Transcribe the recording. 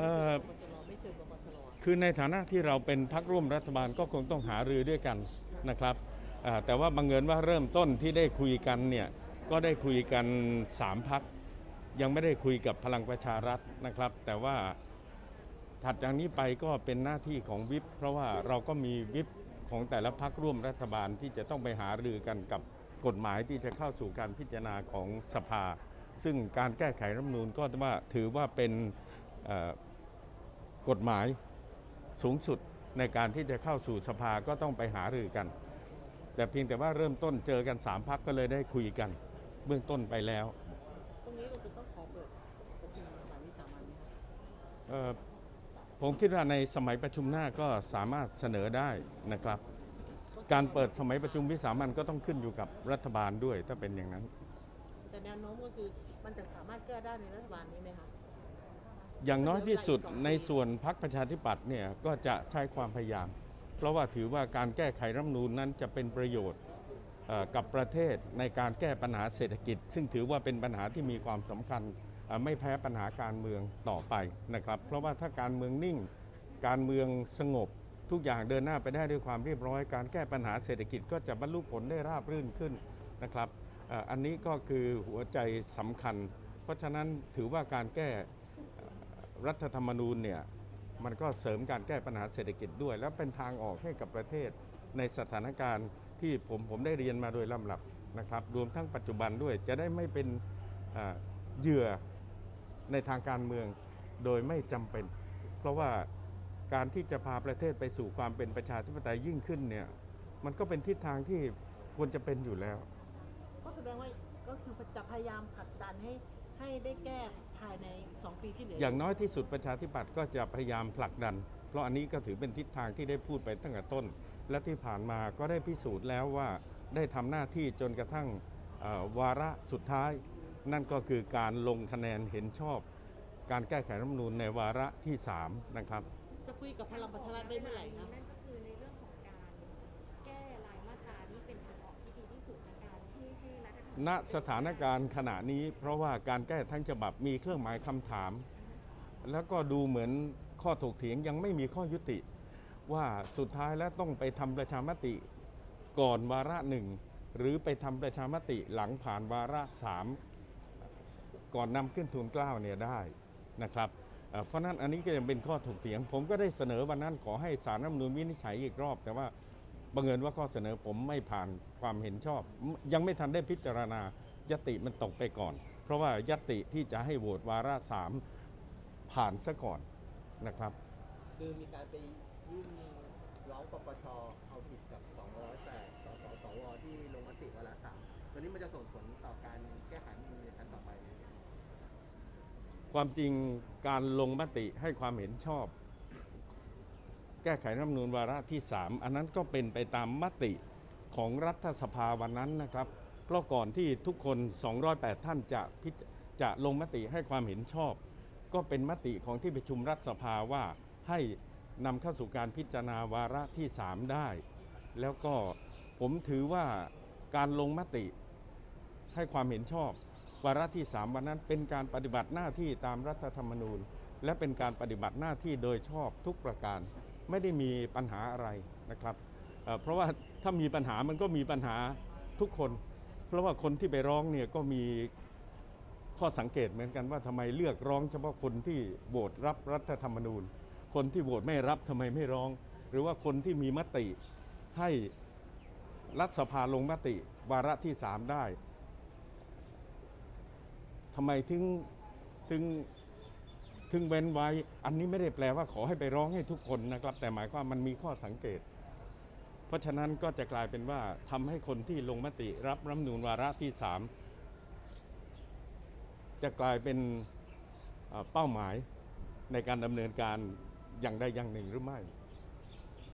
ไม่เชิญปปชคือในฐานะที่เราเป็นพักร่วมรัฐบาลก็คงต้องหารือด้วยกันนะครับแต่ว่าบังเอิญว่าเริ่มต้นที่ได้คุยกันเนี่ยก็ได้คุยกัน 3พักยังไม่ได้คุยกับพลังประชารัฐนะครับ แต่ว่าถัดจากนี้ไปก็เป็นหน้าที่ของวิปเพราะว่าเราก็มีวิปของแต่ละพักร่วมรัฐบาลที่จะต้องไปหารือกันกับกฎหมายที่จะเข้าสู่การพิจารณาของสภา ซึ่งการแก้ไขรัฐมนูญก็ว่าถือว่าเป็น กฎหมายสูงสุดในการที่จะเข้าสู่สภาก็ต้องไปหารือกัน แต่เพียงแต่ว่าเริ่มต้นเจอกันสามพักก็เลยได้คุยกัน เบื้องต้นไปแล้ว ตรงนี้เราจะต้องขอเปิดประชุมสมัยวิสามันไหมครับเอ่อผมคิดว่าในสมัยประชุมหน้าก็สามารถเสนอได้นะครับ การเปิดสมัยประชุมวิสามันก็ต้องขึ้นอยู่กับรัฐบาลด้วยถ้าเป็นอย่างนั้น แต่แนวโน้มก็คือมันจะสามารถแก้ได้ในรัฐบาลนี้ไหมคะ อย่างน้อยที่สุดในส่วนพักประชาธิปัตย์เนี่ยก็จะใช้ความพยายาม เพราะว่าถือว่าการแก้ไขรัฐมนูญนั้นจะเป็นประโยชน์กับประเทศในการแก้ปัญหาเศรษฐกิจ ซึ่งถือว่าเป็นปัญหาที่มีความสำคัญไม่แพ้ปัญหาการเมืองต่อไปนะครับ เพราะว่าถ้าการเมืองนิ่ง การเมืองสงบ ทุกอย่างเดินหน้าไปได้ด้วยความเรียบร้อย การแก้ปัญหาเศรษฐกิจก็จะบรรลุผลได้ราบรื่นขึ้นนะครับ อันนี้ก็คือหัวใจสำคัญ เพราะฉะนั้นถือว่าการแก้ รัฐธรรมนูญเนี่ยมันก็เสริมการแก้ปัญหาเศรษฐกิจด้วย และเป็นทางออกให้กับประเทศในสถานการณ์ที่ผมผมได้เรียนมาโดยลำดับนะครับรวมทั้งปัจจุบันด้วยจะได้ไม่เป็นเหยื่อในทางการเมืองโดยไม่จำเป็น เพราะว่าการที่จะพาประเทศไปสู่ความเป็นประชาธิปไตยยิ่งขึ้นเนี่ยมันก็เป็นทิศทางที่ควรจะเป็นอยู่แล้ว ก็แสดงว่าก็คือจะพยายามผลักดันให้ให้ได้แก้ ภายใน 2 ปีที่เหลือออย่างน้อยที่สุดประชาธิปัตย์ก็จะพยายามผลักดัน เพราะอันนี้ก็ถือเป็นทิศทางที่ได้พูดไปตั้งแต่ต้น และที่ผ่านมาก็ได้พิสูจน์แล้วว่าได้ทำหน้าที่จนกระทั่งเอ่อวาระสุดท้าย นั่นก็คือการลงคะแนนเห็นชอบ การแก้ไขรัฐธรรมนูญในวาระที่3นะครับจะคุยกับพลังประชารัฐได้เมื่อไหร่ครับ ณสถานการณ์ขณะนี้ เพราะว่าการแก้ทั้งฉบับมีเครื่องหมายคำถาม แล้วก็ดูเหมือนข้อถกเถียงยังไม่มีข้อยุติ ว่าสุดท้ายแล้วต้องไปทำประชามติก่อนวาระหนึ่งหรือไปทำประชามติหลังผ่านวาระสามก่อนนำขึ้นทูลเกล้าเนี่ยได้นะครับเพราะนั้นอันนี้ก็ยังเป็นข้อถกเถียง ผมก็ได้เสนอวันนั้นขอให้สารรัฐมนูญวินิจฉัยอีกรอบแต่ว่า บังเอิญว่าข้อเสนอผมไม่ผ่านความเห็นชอบ ยังไม่ทันได้พิจารณายติมันตกไปก่อน เพราะว่ายติที่จะให้โหวตวาระสามผ่านซะก่อนนะครับ คือมีการไปยื่นร้องปปชเอาผิดกับ 208สสสวที่ลงมติวาระสามตัวนี้มันจะส่งผลต่อการแก้ไขรัฐธรรมนูญในครั้งต่อไปไหมความจริงการลงมติให้ความเห็นชอบ แก้ไขรัฐมนูญวาระที่ 3 อันนั้นก็เป็นไปตามมติของรัฐสภาวันนั้นนะครับ เพราะก่อนที่ทุกคน 208 ท่านจะพิจะลงมติให้ความเห็นชอบ ก็เป็นมติของที่ประชุมรัฐสภาว่าให้นำเข้าสู่การพิจารณาวาระที่ 3 ได้ แล้วก็ผมถือว่าการลงมติให้ความเห็นชอบ วาระที่ 3 วันนั้นเป็นการปฏิบัติหน้าที่ตามรัฐธรรมนูญ และเป็นการปฏิบัติหน้าที่โดยชอบทุกประการ ไม่ได้มีปัญหาอะไรนะครับเพราะว่าถ้ามีปัญหามันก็มีปัญหาทุกคน เพราะว่าคนที่ไปร้องเนี่ยก็มีข้อสังเกตเหมือนกันว่าทำไมเลือกร้องเฉพาะคนที่โหวตรับรัฐธรรมนูญ คนที่โหวตไม่รับทำไมไม่ร้อง หรือว่าคนที่มีมติให้รัฐสภาลงมติ วาระที่3ได้ทำไมถึงถึง ถึงเว้นไว้ อันนี้ไม่ได้แปลว่าขอให้ไปร้องให้ทุกคนนะครับ แต่หมายความมันมีข้อสังเกต เพราะฉะนั้นก็จะกลายเป็นว่าทำให้คนที่ลงมติรับรัฐมนูลวาระที่สามจะกลายเป็นเอ่อเป้าหมายในการดำเนินการอย่างใดอย่างหนึ่งหรือไม่